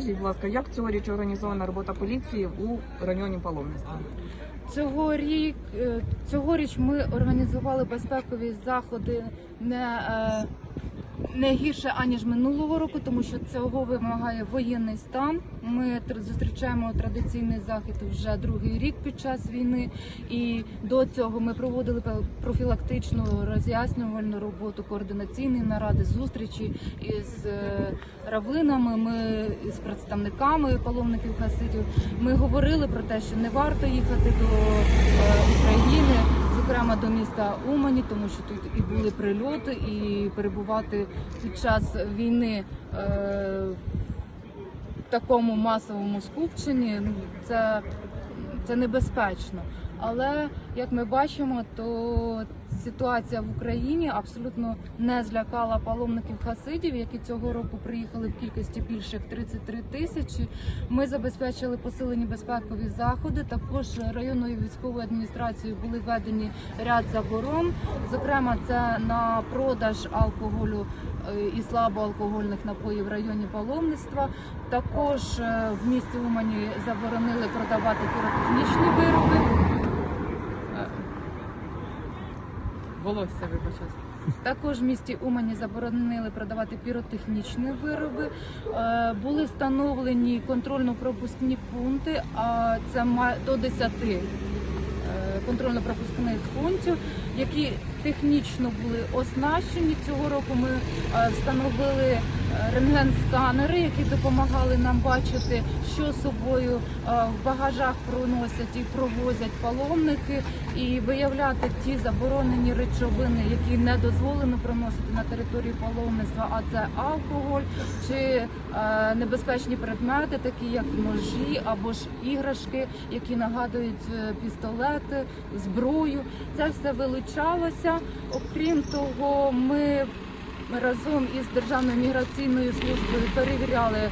Скажіть, будь ласка, як цьогоріч організована робота поліції у районі Паломництва? Цьогоріч, е, цьогоріч ми організували безпекові заходи не, не гірше аніж минулого року, тому що цього вимагає воєнний стан. Ми зустрічаємо традиційний захід вже другий рік під час війни, і до цього ми проводили профілактичну роз'яснювальну роботу, координаційні наради, зустрічі із е, равлинами. Ми з представниками паломників хасидів. Ми говорили про те, що не варто їхати до е, України, зокрема до міста Умані, тому що тут і були прильоти, і перебувати під час війни. Е, в такому масовому скупченні ну, це, це небезпечно. Але як ми бачимо, то ситуація в Україні абсолютно не злякала паломників хасидів, які цього року приїхали в кількості більше як 33 тисячі. Ми забезпечили посилені безпекові заходи. Також районною військовою адміністрацією були введені ряд заборон. Зокрема, це на продаж алкоголю е, і слабоалкогольних напоїв в районі паломництва. Також е, в місті Умані заборонили продавати піротехнічні вироби. Е, Волосся вибачаюсь. Також в місті Умані заборонили продавати піротехнічні вироби. Е, Були встановлені контрольно-пропускні пункти, а це до 10 е, контрольно-пропускних пунктів, які технічно були оснащені. Цього року ми е, встановили рентген-сканери, які допомагали нам бачити, що собою е, в багажах проносять і провозять паломники, і виявляти ті заборонені речовини, які не дозволено проносити на території паломництва, а це алкоголь чи е, небезпечні предмети, такі як ножі або ж іграшки, які нагадують е, пістолети, зброю. Це все вилучалося. Окрім того, ми разом із Державною міграційною службою перевіряли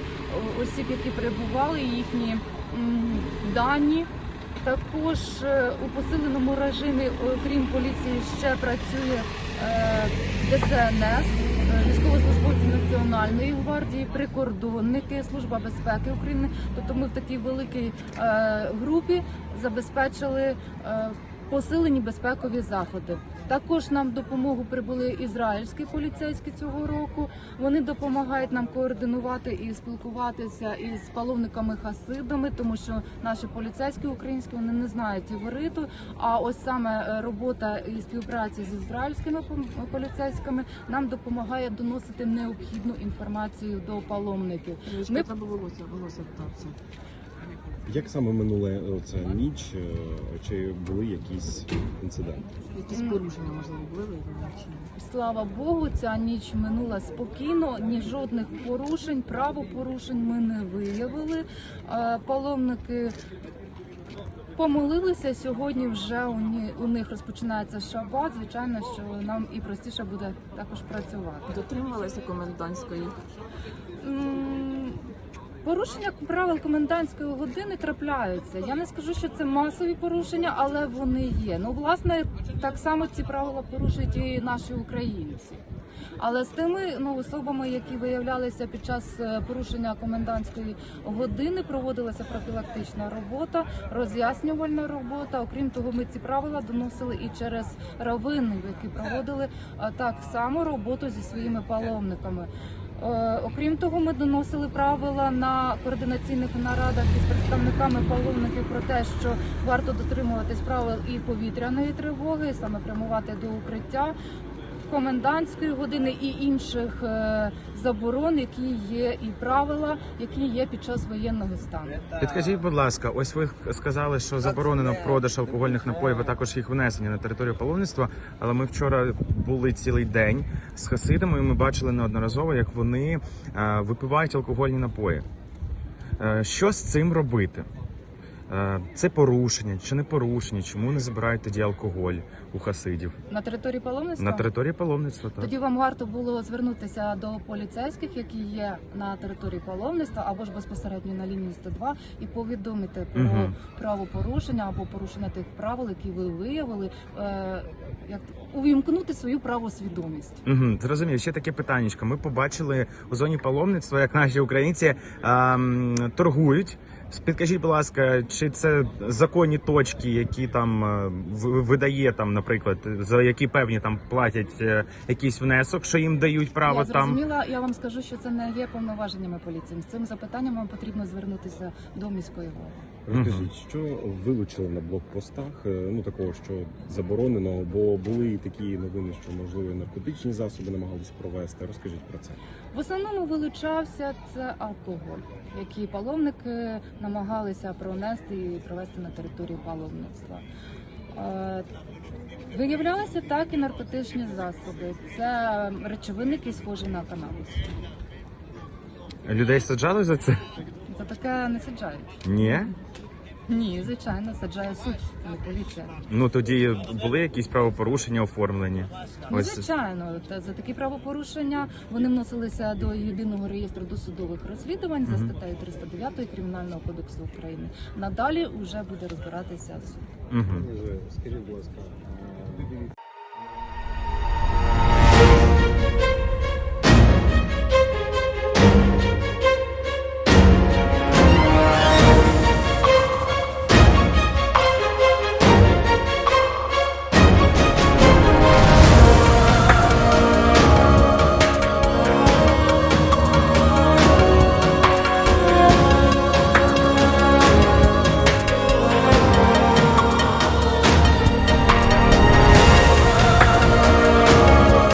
осіб, які прибували, їхні дані. Також е, у посиленому режимі, окрім поліції, ще працює е, ДСНС, е, військовослужбовці Національної гвардії, прикордонники, Служба безпеки України. Тобто ми в такій великій групі забезпечили посилені безпекові заходи. Також нам допомогу прибули ізраїльські поліцейські цього року. Вони допомагають нам координувати і спілкуватися із паломниками хасидами, тому що наші поліцейські українські вони не знають івриту. А ось саме е, робота і співпраця з ізраїльськими поліцейськими нам допомагає доносити необхідну інформацію до паломників. Ми... Треба волосся, волосся питатися. Як саме минула е, ця ніч? Е, Чи були якісь інциденти? Якісь порушення, можливо, були чи? Слава Богу, ця ніч минула спокійно. Ні жодних порушень, правопорушень ми не виявили. Е, Паломники помолилися. Сьогодні вже у, ні- у них розпочинається шабат. Звичайно, що нам і простіше буде також працювати. Дотримувалися комендантської. Порушення правил комендантської години трапляються. Я не скажу, що це масові порушення, але вони є. Ну, власне, так само ці правила порушують і наші українці. Але з тими ну, особами, які виявлялися під час е, порушення комендантської години, проводилася профілактична робота, роз'яснювальна робота. Окрім того, ми ці правила доносили і через равини, які проводили е, так само роботу зі своїми паломниками. Е, Окрім того, ми доносили правила на координаційних нарадах із представниками паломників про те, що варто дотримуватись правил і повітряної тривоги, саме прямувати до укриття. Комендантської години і інших е, заборон, які є, і правила, які є під час воєнного стану. Підкажіть, будь ласка, ось ви сказали, що заборонено продаж алкогольних напоїв, а також їх внесення на територію паломництва. Але ми вчора були цілий день з хасидами, і ми бачили неодноразово, як вони е, випивають алкогольні напої. Е, Що з цим робити? Е, Це порушення чи не порушення? Чому не забирають тоді алкоголь у хасидів На території паломництва на території паломництва? Так. тоді вам варто було звернутися до поліцейських, які є на території паломництва, або ж безпосередньо на лінії 102 і повідомити про Мгм. правопорушення або порушення тих правил, які ви виявили, е, як увімкнути свою правосвідомість. Угу, зрозумів. Ще таке питаннячко. Ми побачили у зоні паломництва, як наші українці ем, торгують. Підкажіть, будь ласка, чи це законні точки, які там е, в- видає там, наприклад, за які певні там платять е, якийсь внесок, що їм дають право я там. зрозуміла. Я вам скажу, що це не є повноваженнями поліції. З цим запитанням вам потрібно звернутися до міської голови. Розкажіть, що вилучили на блокпостах, е, ну такого, що заборонено, бо були і такі новини, що можливо наркотичні засоби намагались провести. Розкажіть про це. В основному вилучався це алкоголь, який паломники намагалися пронести і провести на територію паломництва. Е, Виявлялися так і наркотичні засоби. Це речовини, які схожі на канабіс. Людей саджали за це? За таке не саджають. Ні. Ні, звичайно, саджає суд, не поліція. Ну тоді були якісь правопорушення оформлені. Ну, звичайно, та за такі правопорушення вони вносилися до єдиного реєстру досудових розслідувань за статтею 309 Кримінального кодексу України. Надалі вже буде розбиратися суд. угу. Скажіть, будь ласка,